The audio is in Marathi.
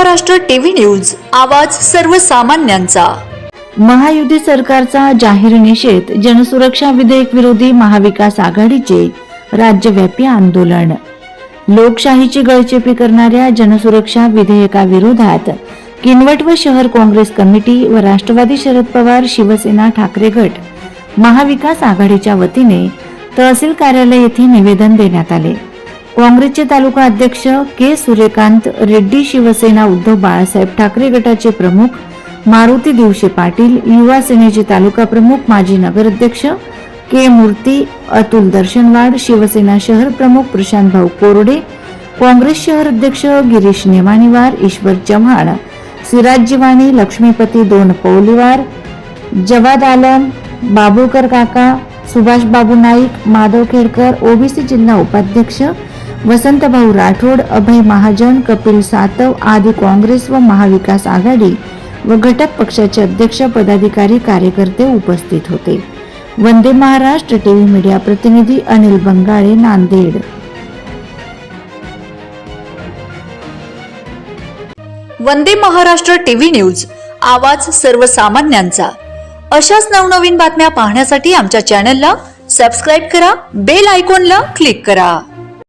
महाराष्ट्र टीव्ही न्यूज आवाज सर्वसामान्यांचा. महायुती सरकारचा जाहीर निषेध जनसुरक्षा विधेयक विरोधी महाविकास आघाडीचे राज्यव्यापी आंदोलन. लोकशाहीची गळचेपी करणाऱ्या जनसुरक्षा विधेयकाविरोधात किनवट व शहर काँग्रेस कमिटी व राष्ट्रवादी शरद पवार शिवसेना ठाकरे गट महाविकास आघाडीच्या वतीने तहसील कार्यालय येथे निवेदन देण्यात आले. काँग्रेसचे तालुका अध्यक्ष के सूर्यकांत रेड्डी शिवसेना उद्धव बाळासाहेब ठाकरे गटाचे प्रमुख मारुती दिवशे पाटील युवा सेनेचे तालुका प्रमुख माजी नगराध्यक्ष के मूर्ती अतुल दर्शनवाड शिवसेना शहर प्रमुख प्रशांत भाऊ कोरडे काँग्रेस शहर अध्यक्ष गिरीश नेमाणीवार ईश्वर चव्हाण सिराज जिवाणी लक्ष्मीपती दोन पौलीवार जवाद आलम बाबुळकर काका सुभाष बाबू नाईक माधव खेडकर ओबीसी जिल्हा उपाध्यक्ष वसंतभाऊ राठोड अभय महाजन कपिल सातव आदी काँग्रेस व महाविकास आघाडी व घटक पक्षाचे अध्यक्ष पदाधिकारी कार्यकर्ते उपस्थित होते. वंदे महाराष्ट्र टीव्ही मीडिया प्रतिनिधी अनिल बंगाळे नांदेड. वंदे महाराष्ट्र टीव्ही न्यूज आवाज सर्वसामान्यांचा. अशाच नवनवीन बातम्या पाहण्यासाठी आमच्या चॅनलला सबस्क्राईब करा बेल आयकॉनला क्लिक करा.